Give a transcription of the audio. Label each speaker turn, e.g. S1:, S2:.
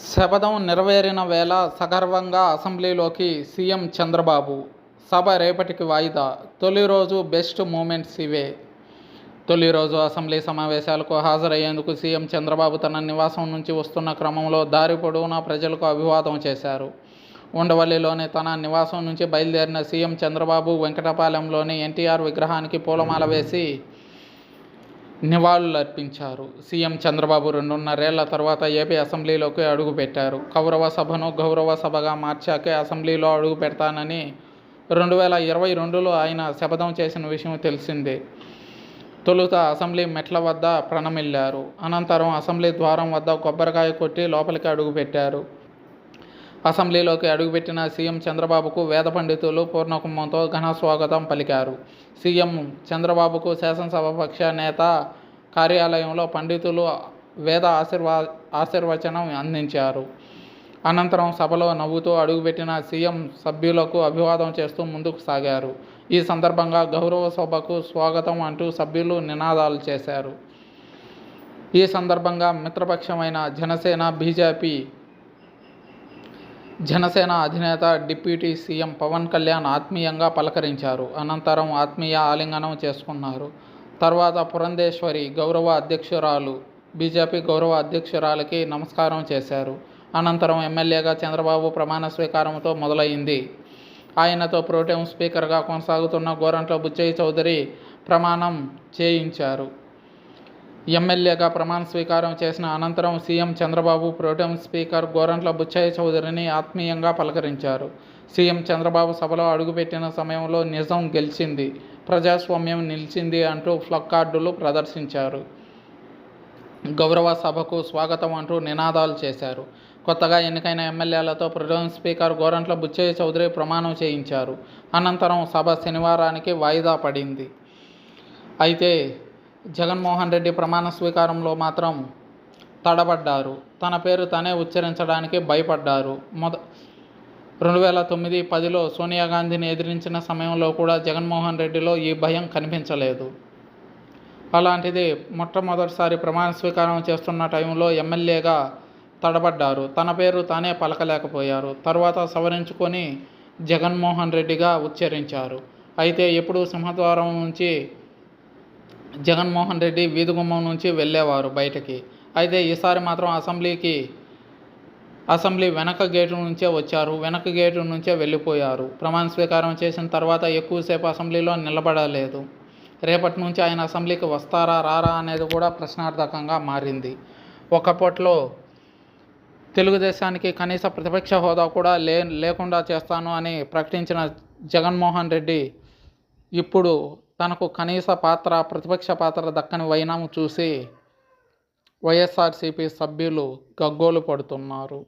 S1: శపథం నెరవేరిన వేళ సగర్వంగా అసెంబ్లీలోకి సీఎం చంద్రబాబు. సభ రేపటికి వాయిదా. తొలి రోజు బెస్ట్ మూమెంట్స్ ఇవే. తొలి రోజు అసెంబ్లీ సమావేశాలకు హాజరయ్యేందుకు సీఎం చంద్రబాబు తన నివాసం నుంచి వస్తున్న క్రమంలో దారి పొడవునా ప్రజలకు అభివాదం చేశారు. ఉండవల్లిలోని తన నివాసం నుంచి బయలుదేరిన సీఎం చంద్రబాబు వెంకటపాలెంలోని ఎన్టీఆర్ విగ్రహానికి పూలమాల వేసి నివాళులర్పించారు. సీఎం చంద్రబాబు రెండున్నరేళ్ళ తర్వాత ఏపీ అసెంబ్లీలోకి అడుగుపెట్టారు. కౌరవ సభను గౌరవ సభగా మార్చాకే అసెంబ్లీలో అడుగు పెడతానని రెండు వేల ఇరవై రెండులో ఆయన శపథం చేసిన విషయం తెలిసిందే. తొలుత అసెంబ్లీ మెట్ల వద్ద ప్రణమిల్లారు. అనంతరం అసెంబ్లీ ద్వారం వద్ద కొబ్బరికాయ కొట్టి లోపలికి అడుగుపెట్టారు. అసెంబ్లీలోకి అడుగుపెట్టిన సీఎం చంద్రబాబుకు వేద పండితులు పూర్ణకుంభంతో ఘన స్వాగతం పలికారు. సీఎం చంద్రబాబుకు శాసనసభపక్ష నేత కార్యాలయంలో పండితులు వేద ఆశీర్వా ఆశీర్వచనం అందించారు. అనంతరం సభలో నవ్వుతూ అడుగుపెట్టిన సీఎం సభ్యులకు అభివాదం చేస్తూ ముందుకు సాగారు. ఈ సందర్భంగా గౌరవ సభకు స్వాగతం అంటూ సభ్యులు నినాదాలు చేశారు. ఈ సందర్భంగా మిత్రపక్షమైన జనసేన బీజేపీ జనసేన అధినేత డిప్యూటీ సీఎం పవన్ కళ్యాణ్ ఆత్మీయంగా పలకరించారు. అనంతరం ఆత్మీయ ఆలింగనం చేసుకున్నారు. తర్వాత పురంధేశ్వరి గౌరవ అధ్యక్షురాలు బీజేపీ గౌరవ అధ్యక్షురాలకి నమస్కారం చేశారు. అనంతరం ఎమ్మెల్యేగా చంద్రబాబు ప్రమాణ స్వీకారంతో మొదలైంది. ఆయనతో ప్రోటేం స్పీకర్గా కొనసాగుతున్న గోరంట్ల బుచ్చయ్య చౌదరి ప్రమాణం చేయించారు. ఎమ్మెల్యేగా ప్రమాణ స్వీకారం చేసిన అనంతరం CM Chandrababu protem speaker Gorantla Butchaiah చౌదరిని ఆత్మీయంగా పలకరించారు. సీఎం చంద్రబాబు సభలో అడుగుపెట్టిన సమయంలో నిజం గెలిచింది ప్రజాస్వామ్యం నిలిచింది అంటూ ఫ్లక్కార్డులు ప్రదర్శించారు. గౌరవ సభకు స్వాగతం అంటూ నినాదాలు చేశారు. కొత్తగా ఎన్నికైన ఎమ్మెల్యేలతో ప్రొటెం స్పీకర్ గోరంట్ల బుచ్చయ్య చౌదరి ప్రమాణం చేయించారు. అనంతరం సభ శనివారానికి వాయిదా పడింది. అయితే జగన్మోహన్ రెడ్డి ప్రమాణ స్వీకారంలో మాత్రం తడబడ్డారు. తన పేరు తనే ఉచ్చరించడానికి భయపడ్డారు. మొద రెండు వేల తొమ్మిది పదిలో సోనియా గాంధీని ఎదిరించిన సమయంలో కూడా జగన్మోహన్ రెడ్డిలో ఈ భయం కనిపించలేదు. అలాంటిది మొట్టమొదటిసారి ప్రమాణ స్వీకారం చేస్తున్న టైంలో ఎమ్మెల్యేగా తడబడ్డారు. తన పేరు తానే పలకలేకపోయారు. తర్వాత సవరించుకొని జగన్మోహన్ రెడ్డిగా ఉచ్చరించారు. అయితే ఎప్పుడు సింహద్వారం నుంచి జగన్మోహన్ రెడ్డి వీధిగుమ్మం నుంచి వెళ్ళేవారు బయటకి. అయితే ఈసారి మాత్రం అసెంబ్లీకి అసెంబ్లీ వెనక గేటు నుంచే వచ్చారు. వెనక గేటు నుంచే వెళ్ళిపోయారు. ప్రమాణ స్వీకారం చేసిన తర్వాత ఎక్కువసేపు అసెంబ్లీలో నిలబడలేదు. రేపటి నుంచి ఆయన అసెంబ్లీకి వస్తారా రారా అనేది కూడా ప్రశ్నార్థకంగా మారింది. ఒకప్పట్లో తెలుగుదేశానికి కనీస ప్రతిపక్ష హోదా కూడా లే లేకుండా చేస్తాను అని ప్రకటించిన జగన్మోహన్ రెడ్డి ఇప్పుడు తనకు కనీస పాత్ర ప్రతిపక్ష పాత్ర దక్కని వైనం చూసి వైఎస్ఆర్సీపీ సభ్యులు గగ్గోలు పడుతున్నారు.